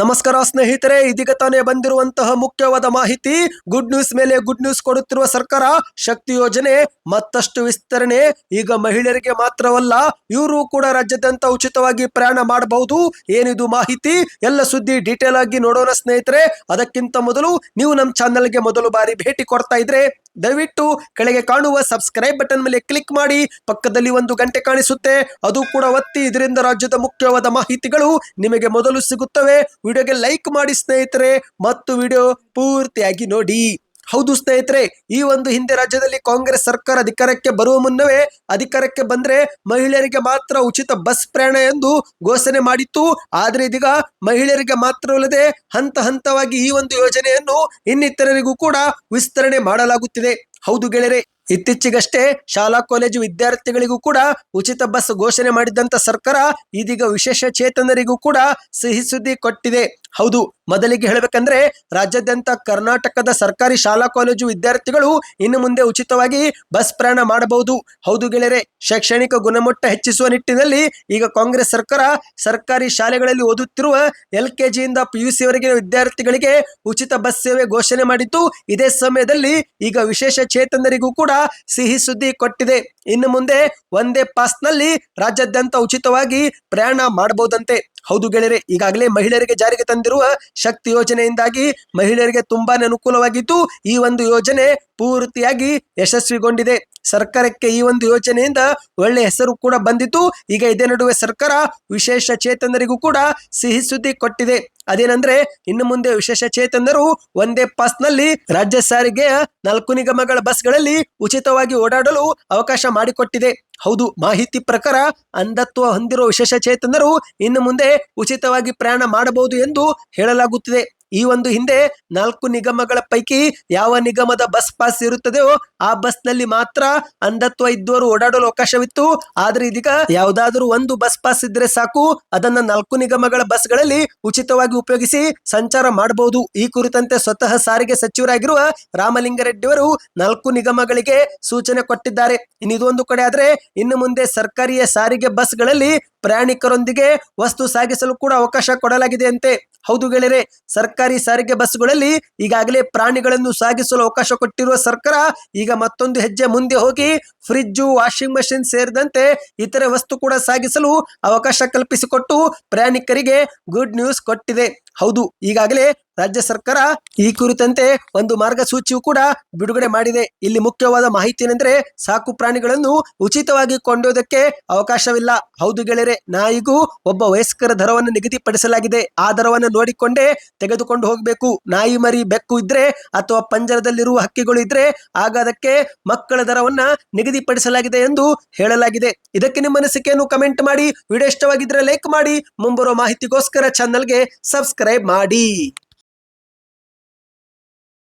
ನಮಸ್ಕಾರ ಸ್ನೇಹಿತರೆ, ಇದೀಗ ತಾನೇ ಬಂದಿರುವಂತಹ ಮುಖ್ಯವಾದ ಮಾಹಿತಿ ಗುಡ್ ನ್ಯೂಸ್ ಮೇಲೆ ಗುಡ್ ನ್ಯೂಸ್ ಕೊಡುತ್ತಿರುವ ಸರ್ಕಾರ, ಶಕ್ತಿ ಯೋಜನೆ, ಮತ್ತಷ್ಟು ವಿಸ್ತರಣೆ, ಈಗ ಮಹಿಳೆಯರಿಗೆ ಮಾತ್ರವಲ್ಲ, ಇವರು ಕೂಡ ರಾಜ್ಯಾದ್ಯಂತ ಉಚಿತವಾಗಿ ಪ್ರಯಾಣ ಮಾಡಬಹುದು, ಏನಿದು ಮಾಹಿತಿ, ಎಲ್ಲ ಸುದ್ದಿ ಡೀಟೇಲ್ ಆಗಿ ನೋಡೋಣ ಸ್ನೇಹಿತರೆ. ಅದಕ್ಕಿಂತ ಮೊದಲು ನೀವು ನಮ್ಮ ಚಾನೆಲ್ಗೆ ಮೊದಲು ಬಾರಿ ಭೇಟಿ ಕೊಡ್ತಾ ಇದ್ರೆ ದಯವಿಟ್ಟು ಕೆಳಗೆ ಕಾಣುವ ಸಬ್ಸ್ಕ್ರೈಬ್ ಬಟನ್ ಮೇಲೆ ಕ್ಲಿಕ್ ಮಾಡಿ, ಪಕ್ಕದಲ್ಲಿ ಒಂದು ಗಂಟೆ ಕಾಣಿಸುತ್ತೆ. ಅದು ಕೂಡ ಒತ್ತಿ, ಇದರಿಂದ ರಾಜ್ಯದ ಮುಖ್ಯವಾದ ಮಾಹಿತಿಗಳು ನಿಮಗೆ ಮೊದಲು ಸಿಗುತ್ತವೆ. ವಿಡಿಯೋಗೆ ಲೈಕ್ ಮಾಡಿ ಸ್ನೇಹಿತರೆ. ಮತ್ತು ವಿಡಿಯೋ ಪೂರ್ತಿಯಾಗಿ ನೋಡಿ. ಹೌದು ಸ್ನೇಹಿತರೆ, ಈ ಒಂದು ಹಿಂದೆ ರಾಜ್ಯದಲ್ಲಿ ಕಾಂಗ್ರೆಸ್ ಸರ್ಕಾರ ಅಧಿಕಾರಕ್ಕೆ ಬರುವ ಮುನ್ನವೇ ಅಧಿಕಾರಕ್ಕೆ ಬಂದ್ರೆ ಮಹಿಳೆಯರಿಗೆ ಮಾತ್ರ ಉಚಿತ ಬಸ್ ಪ್ರಯಾಣ ಎಂದು ಘೋಷಣೆ ಮಾಡಿತ್ತು. ಆದ್ರೆ ಇದೀಗ ಮಹಿಳೆಯರಿಗೆ ಮಾತ್ರವಲ್ಲದೆ ಹಂತ ಹಂತವಾಗಿ ಈ ಒಂದು ಯೋಜನೆಯನ್ನು ಇನ್ನಿತರರಿಗೂ ಕೂಡ ವಿಸ್ತರಣೆ ಮಾಡಲಾಗುತ್ತಿದೆ. ಹೌದು ಗೆಳೆಯರೆ ಇತ್ತೀಚೆಗಷ್ಟೇ ಶಾಲಾ ಕಾಲೇಜು ವಿದ್ಯಾರ್ಥಿಗಳಿಗೂ ಕೂಡ ಉಚಿತ ಬಸ್ ಘೋಷಣೆ ಮಾಡಿದಂತ ಸರ್ಕಾರ ಇದೀಗ ವಿಶೇಷ ಚೇತನರಿಗೂ ಕೂಡ ಸಿಹಿ ಸುದ್ದಿ ಕೊಟ್ಟಿದೆ. ಹೌದು, ಮೊದಲಿಗೆ ಹೇಳಬೇಕಂದ್ರೆ ರಾಜ್ಯಾದ್ಯಂತ ಕರ್ನಾಟಕದ ಸರ್ಕಾರಿ ಶಾಲಾ ಕಾಲೇಜು ವಿದ್ಯಾರ್ಥಿಗಳು ಇನ್ನು ಮುಂದೆ ಉಚಿತವಾಗಿ ಬಸ್ ಪ್ರಯಾಣ ಮಾಡಬಹುದು. ಹೌದು ಗೆಳೆಯರೆ, ಶೈಕ್ಷಣಿಕ ಗುಣಮಟ್ಟ ಹೆಚ್ಚಿಸುವ ನಿಟ್ಟಿನಲ್ಲಿ ಈಗ ಕಾಂಗ್ರೆಸ್ ಸರ್ಕಾರ ಸರ್ಕಾರಿ ಶಾಲೆಗಳಲ್ಲಿ ಓದುತ್ತಿರುವ ಎಲ್ ಕೆ ಜಿಯಿಂದ ಪಿ ಯು ವರೆಗಿನ ವಿದ್ಯಾರ್ಥಿಗಳಿಗೆ ಉಚಿತ ಬಸ್ ಸೇವೆ ಘೋಷಣೆ ಮಾಡಿದ್ದು, ಇದೇ ಸಮಯದಲ್ಲಿ ಈಗ ವಿಶೇಷ ಚೇತನರಿಗೂ ಕೂಡ ಸಿಹಿ ಸುದ್ದಿ ಕೊಟ್ಟಿದೆ. ಇನ್ನು ಮುಂದೆ ಒಂದೇ ಪಾಸ್ನಲ್ಲಿ ರಾಜ್ಯಾದ್ಯಂತ ಉಚಿತವಾಗಿ ಪ್ರಯಾಣ ಮಾಡಬಹುದಂತೆ. ಹೌದು ಗೆಳೆಯರೆ, ಈಗಾಗಲೇ ಮಹಿಳೆಯರಿಗೆ ಜಾರಿಗೆ ತಂದಿರುವ ಶಕ್ತಿ ಯೋಜನೆಯಿಂದಾಗಿ ಮಹಿಳೆಯರಿಗೆ ತುಂಬಾನೇ ಅನುಕೂಲವಾಗಿದ್ದು, ಈ ಒಂದು ಯೋಜನೆ ಪೂರ್ತಿಯಾಗಿ ಯಶಸ್ವಿಗೊಂಡಿದೆ. ಸರ್ಕಾರಕ್ಕೆ ಈ ಒಂದು ಯೋಜನೆಯಿಂದ ಒಳ್ಳೆ ಹೆಸರು ಕೂಡ ಬಂದಿತ್ತು. ಈಗ ಇದೇ ನಡುವೆ ಸರ್ಕಾರ ವಿಶೇಷ ಚೇತನರಿಗೂ ಕೂಡ ಸಿಹಿ ಸುದ್ದಿ ಕೊಟ್ಟಿದೆ. ಅದೇನಂದ್ರೆ, ಇನ್ನು ಮುಂದೆ ವಿಶೇಷ ಚೇತನರು ಒಂದೇ ಪಾಸ್ನಲ್ಲಿ ರಾಜ್ಯ ಸಾರಿಗೆಯ ನಾಲ್ಕು ನಿಗಮಗಳ ಬಸ್ಗಳಲ್ಲಿ ಉಚಿತವಾಗಿ ಓಡಾಡಲು ಅವಕಾಶ ಮಾಡಿಕೊಟ್ಟಿದೆ. ಹೌದು, ಮಾಹಿತಿ ಪ್ರಕಾರ ಅಂಧತ್ವ ಹೊಂದಿರುವ ವಿಶೇಷ ಚೇತನರು ಇನ್ನು ಮುಂದೆ ಉಚಿತವಾಗಿ ಪ್ರಯಾಣ ಮಾಡಬಹುದು ಎಂದು ಹೇಳಲಾಗುತ್ತಿದೆ. ಈ ಒಂದು ಹಿಂದೆ ನಾಲ್ಕು ನಿಗಮಗಳ ಪೈಕಿ ಯಾವ ನಿಗಮದ ಬಸ್ ಪಾಸ್ ಇರುತ್ತದೆಯೋ ಆ ಬಸ್ನಲ್ಲಿ ಮಾತ್ರ ಅಂಧತ್ವ ಇದ್ದವರು ಓಡಾಡಲು ಅವಕಾಶವಿತ್ತು. ಆದ್ರೆ ಇದೀಗ ಯಾವುದಾದರೂ ಒಂದು ಬಸ್ ಪಾಸ್ ಇದ್ರೆ ಸಾಕು, ಅದನ್ನ ನಾಲ್ಕು ನಿಗಮಗಳ ಬಸ್ಗಳಲ್ಲಿ ಉಚಿತವಾಗಿ ಉಪಯೋಗಿಸಿ ಸಂಚಾರ ಮಾಡಬಹುದು ಈ ಕುರಿತಂತೆ ಸ್ವತಃ ಸಾರಿಗೆ ಸಚಿವರಾಗಿರುವ ರಾಮಲಿಂಗಾರೆಡ್ಡಿ ಅವರು ನಾಲ್ಕು ನಿಗಮಗಳಿಗೆ ಸೂಚನೆ ಕೊಟ್ಟಿದ್ದಾರೆ. ಇನ್ನಿದೊಂದು ಕಡೆ ಆದ್ರೆ ಇನ್ನು ಮುಂದೆ ಸರ್ಕಾರಿಯ ಸಾರಿಗೆ ಬಸ್ಗಳಲ್ಲಿ ಪ್ರಯಾಣಿಕರೊಂದಿಗೆ ವಸ್ತು ಸಾಗಿಸಲು ಕೂಡ ಅವಕಾಶ ಕೊಡಲಾಗಿದೆ ಅಂತೆ ಹೌದು ಗೆಳೆಯರೆ, ಸರ್ಕಾರಿ ಸಾರಿಗೆ ಬಸ್ಗಳಲ್ಲಿ ಈಗಾಗಲೇ ಪ್ರಾಣಿಗಳನ್ನು ಸಾಗಿಸಲು ಅವಕಾಶ ಕೊಟ್ಟಿರುವ ಸರ್ಕಾರ ಈಗ ಮತ್ತೊಂದು ಹೆಜ್ಜೆ ಮುಂದೆ ಹೋಗಿ ಫ್ರಿಜ್ಜು, ವಾಷಿಂಗ್ ಮಷಿನ್ ಸೇರಿದಂತೆ ಇತರೆ ವಸ್ತು ಕೂಡ ಸಾಗಿಸಲು ಅವಕಾಶ ಕಲ್ಪಿಸಿಕೊಟ್ಟು ಪ್ರಯಾಣಿಕರಿಗೆ ಗುಡ್ ನ್ಯೂಸ್ ಕೊಟ್ಟಿದೆ. ಹೌದು, ಈಗಾಗಲೇ ರಾಜ್ಯ ಸರ್ಕಾರ ಈ ಕುರಿತಂತೆ ಒಂದು ಮಾರ್ಗಸೂಚಿಯು ಕೂಡ ಬಿಡುಗಡೆ ಮಾಡಿದೆ. ಇಲ್ಲಿ ಮುಖ್ಯವಾದ ಮಾಹಿತಿ ಏನೆಂದ್ರೆ ಸಾಕು ಪ್ರಾಣಿಗಳನ್ನು ಉಚಿತವಾಗಿ ಕೊಂಡೊಯ್ಯೋದಕ್ಕೆ ಅವಕಾಶವಿಲ್ಲ. ಹೌದು ಗೆಳೆಯರೆ, ನಾಯಿಗೂ ಒಬ್ಬ ವಯಸ್ಕರ ದರವನ್ನು ನಿಗದಿಪಡಿಸಲಾಗಿದೆ. ಆ ದರವನ್ನು ನೋಡಿಕೊಂಡೇ ತೆಗೆದುಕೊಂಡು ಹೋಗಬೇಕು. ನಾಯಿ ಮರಿ ಬೆಕ್ಕು ಇದ್ರೆ ಅಥವಾ ಪಂಜರದಲ್ಲಿರುವ ಹಕ್ಕಿಗಳು ಇದ್ರೆ ಆಗ ಅದಕ್ಕೆ ಮಕ್ಕಳ ದರವನ್ನ ನಿಗದಿಪಡಿಸಲಾಗಿದೆ ಎಂದು ಹೇಳಲಾಗಿದೆ. ಇದಕ್ಕೆ ನಿಮ್ಮ ಅನಿಸಿಕೆಯನ್ನು ಕಮೆಂಟ್ ಮಾಡಿ. ವಿಡಿಯೋ ಇಷ್ಟವಾಗಿದ್ರೆ ಲೈಕ್ ಮಾಡಿ. ಮುಂಬರುವ ಮಾಹಿತಿಗೋಸ್ಕರ ಚಾನಲ್ಗೆ ಸಬ್ಸ್ಕ್ರೈಬ್ ಮಾಡಿ.